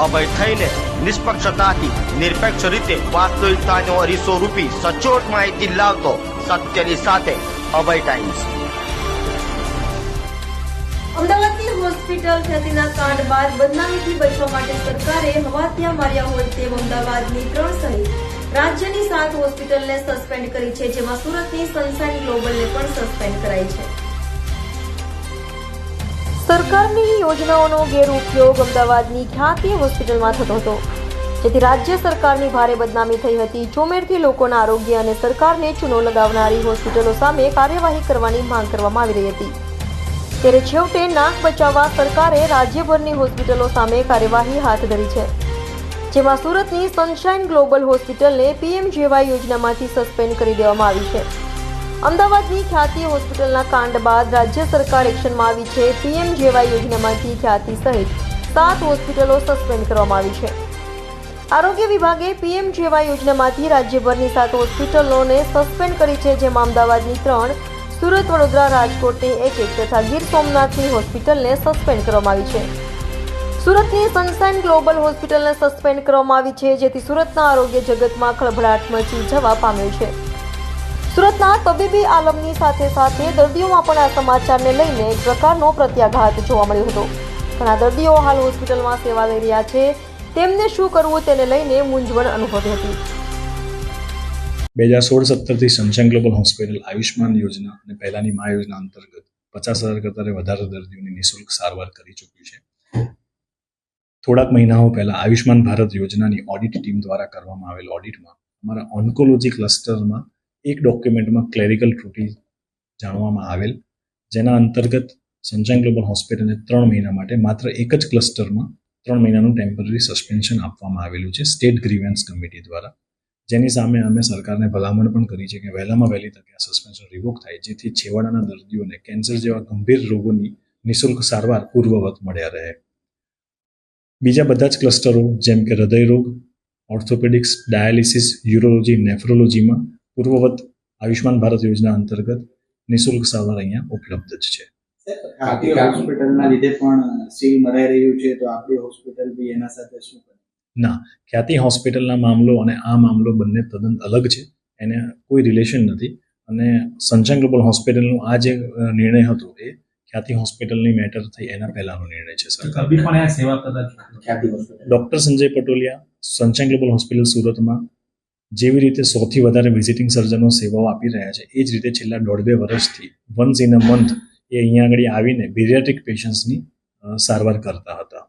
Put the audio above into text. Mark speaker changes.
Speaker 1: અભય થઈને નિષ્પક્ષતાથી નિરપેક્ષ રીતે વાસ્તવિકતાનો અરીસો રૂપી સચોટ માહિતી લાવતો સત્યની સાથે અભય ટાઈમ્સ.
Speaker 2: અમદાવાદની હોસ્પિટલ ખ્યાતિના કાંડ બાદ બદનામીથી બચવા માટે સરકારે હવા ત્યાં માર્યા હોય તેમ અમદાવાદની ત્રણ સહિત રાજ્યની સાત હોસ્પિટલને સસ્પેન્ડ કરી છે, જેમાં સુરતની સનસાઇન ગ્લોબલને પણ સસ્પેન્ડ કરાઈ છે. સરકારની યોજનાઓનો ગેરઉપયોગ અમદાવાદની ખ્યાતિ હોસ્પિટલમાં થતો હતો. જેથી રાજ્ય સરકારની ભારે બદનામી થઈ હતી. ચોમેરથી લોકોના આરોગ્ય અને સરકારને ચૂનો લગાવનારી હોસ્પિટલો સામે કાર્યવાહી કરવાની માંગ કરવામાં આવી રહી હતી. ત્યારે છેવટે નાક બચાવવા સરકારે રાજ્યભરની હોસ્પિટલો સામે કાર્યવાહી હાથ ધરી છે. જેમાં સુરતની સનશાઇન ગ્લોબલ હોસ્પિટલને પીએમજેવાય યોજનામાંથી સસ્પેન્ડ કરી દેવામાં આવી છે. અમદાવાદની ખ્યાતિ હોસ્પિટલના કાંડ બાદ રાજ્ય સરકાર એક્શનમાં આવી છે. પીએમજેવાય યોજનામાંથી ખ્યાતિ સહિત સાત હોસ્પિટલો સસ્પેન્ડ કરવામાં આવી છે. આરોગ્ય વિભાગે પીએમજેવાય યોજનામાંથી રાજ્યભરની સાત હોસ્પિટલોને સસ્પેન્ડ કરી છે, જેમાં અમદાવાદની ત્રણ, સુરત, વડોદરા, રાજકોટની એક એક તથા ગીર સોમનાથની હોસ્પિટલને સસ્પેન્ડ કરવામાં આવી છે. સુરતની સનસાઇન ગ્લોબલ હોસ્પિટલને સસ્પેન્ડ કરવામાં આવી છે, જેથી સુરતના આરોગ્ય જગતમાં ખળભળાટ મચી જવા પામ્યો છે. સુરતના તબીબી આલમની સાથે સાથે દર્દીઓમાં પણ આ સમાચારને લઈને એક પ્રકારનો પ્રત્યાઘાત જોવા મળ્યો હતો. ઘણા દર્દીઓ હાલ હોસ્પિટલમાં સેવા લઈ રહ્યા છે. તેમને શું કરવું તેને લઈને મૂંઝવણ અનુભવી હતી.
Speaker 3: બે હજાર સોળ સત્તરથી સનશાઇન ગ્લોબલ હોસ્પિટલ આયુષ્માન યોજના અને પહેલાની મા યોજના અંતર્ગત પચાસ હજાર કરતાં વધારે દર્દીઓની નિઃશુલ્ક સારવાર કરી ચૂક્યું છે. થોડાક મહિનાઓ પહેલા આયુષ્માન ભારત યોજનાની ઓડિટ ટીમ દ્વારા કરવામાં આવેલ ઓડિટમાં અમારા ઓન્કોલોજી ક્લસ્ટરમાં એક ડોક્યુમેન્ટમાં ક્લેરિકલ ત્રુટિ જાણવામાં આવેલ, જેના અંતર્ગત સનશાઇન ગ્લોબલ હોસ્પિટલને ત્રણ મહિના માટે માત્ર એક જ ક્લસ્ટરમાં ત્રણ મહિનાનું ટેમ્પરરી સસ્પેન્શન આપવામાં આવેલું છે સ્ટેટ ગ્રીવન્સ કમિટી દ્વારા, જેની સામે અમે સરકારને ભલામણ પણ કરી છે કે વહેલામાં વહેલી તકે આ સસ્પેન્શન રિવોક થાય, જેથી છેવાડાના દર્દીઓને કેન્સર જેવા ગંભીર રોગોની નિઃશુલ્ક સારવાર પૂર્વવત મળ્યા રહે. બીજા બધા જ ક્લસ્ટરો જેમ કે હૃદયરોગ ઓર્થોપેડિક્સ ડાયાલિસિસ યુરોલોજી નેફ્રોલોજીમાં પૂર્વવત આયુષ્માન ભારત યોજના અંતર્ગત નિઃશુલ્ક સારવાર અહીંયા ઉપલબ્ધ જ છે.
Speaker 4: હોસ્પિટલના લીધે પણ સીલ મરાઈ રહ્યું છે તો આપણી હોસ્પિટલ બી એના સાથે શું
Speaker 3: ના ખ્યાતિ હોસ્પિટલના મામલો અને આ મામલો બંને તદ્દન અલગ છે એને કોઈ રિલેશન નથી. અને સનશાઇન ગ્લોબલ હોસ્પિટલનો આ જે નિર્ણય હતો એ ખ્યાતિ હોસ્પિટલની મેટર થઈ એના પહેલાનો નિર્ણય છે સરકાર
Speaker 5: પણ સેવા
Speaker 4: Khyati Hospital.
Speaker 3: Doctor Sanjay Patoliya Sunshine Global Hospital સુરતમાં જેવી રીતે સૌથી વધારે વિઝિટિંગ સર્જનો સેવાઓ આપી રહ્યા છે, એ જ રીતે છેલ્લા દોઢ બે વર્ષથી વન્સ ઇન અ મંથ એ અહીંયા આગળ આવીને બિરિયાટ્રિક પેશન્ટ્સની સારવાર કરતા હતા.